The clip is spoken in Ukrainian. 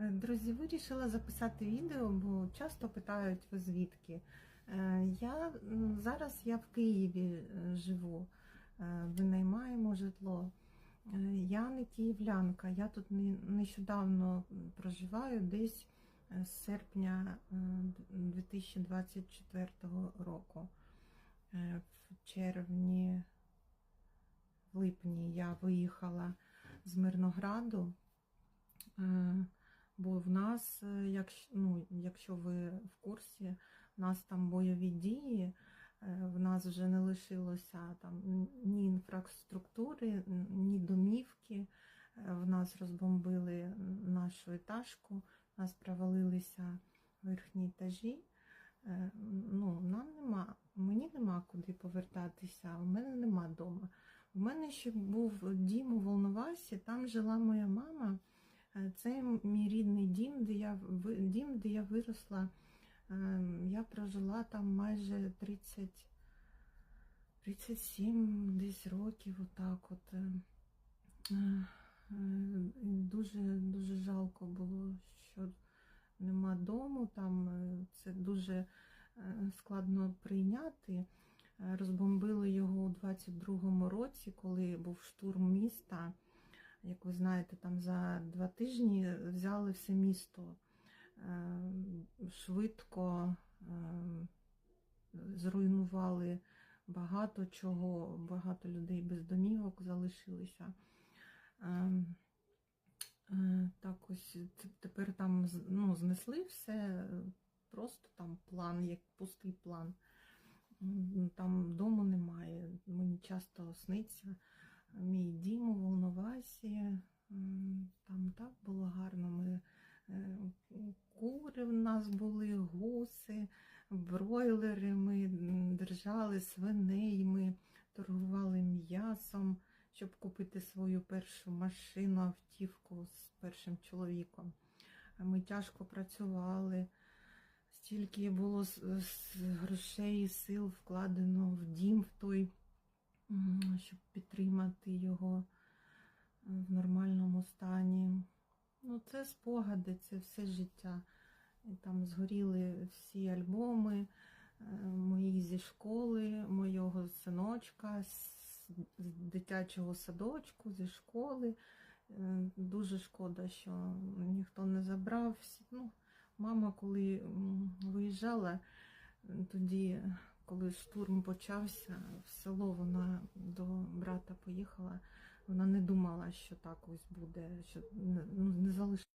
Е, Друзі, вирішила записати відео, бо часто питають ви звідки. Е, Я зараз я в Києві е, живу, винаймаємо житло. Я не київлянка, я тут нещодавно проживаю десь з серпня е, 2024 року. В червні, в липні я виїхала з Мирнограду. Бо в нас, е, якщо, ну, якщо ви в курсі, в нас там бойові дії, е, в нас вже не лишилося там ні інфраструктури, ні домівки. Е, В нас розбомбили нашу етажку, в нас провалилися верхні етажі. Ну, нам нема, мені нема куди повертатися, у мене нема вдома. У мене ще був дім у Волновасі, там жила моя мама. Е, Це мій рідний дім, де я дім, де я виросла. Е, Я прожила там майже 30, 37 десь років, отак от. Е, е, Дуже, дуже жалко було, що нема дому. Там це дуже складно прийняти. Розбомбили його у 22-му році, коли був штурм міста. Як ви знаєте, там за два тижні взяли все місто Е, швидко, е, зруйнували багато чого, багато людей без домівок залишилися. Е, е, Так ось тепер там ну, знесли все, просто там план, як пустий план. Там дому немає. Мені часто сниться мій дім у Волновасі. Там так було гарно. Ми е, кури в нас були, гуси, бройлери. Ми держали свиней, ми торгували м'ясом, щоб купити свою першу машину, автівку з першим чоловіком. Ми тяжко працювали. Стільки було с- грошей і сил вкладено в дім в той, щоб підтримати його е, в нормальному стані. Ну, це спогади, це все життя. І там згоріли всі альбоми е, мої зі школи, моєго синочка, з дитячого садочку, зі школи. Е, Дуже шкода, що ніхто не забрав. Ну, мама, коли виїжджала, тоді, коли штурм почався, в село вона до брата поїхала. Вона не думала, що так ось буде, що ну, не залишилася.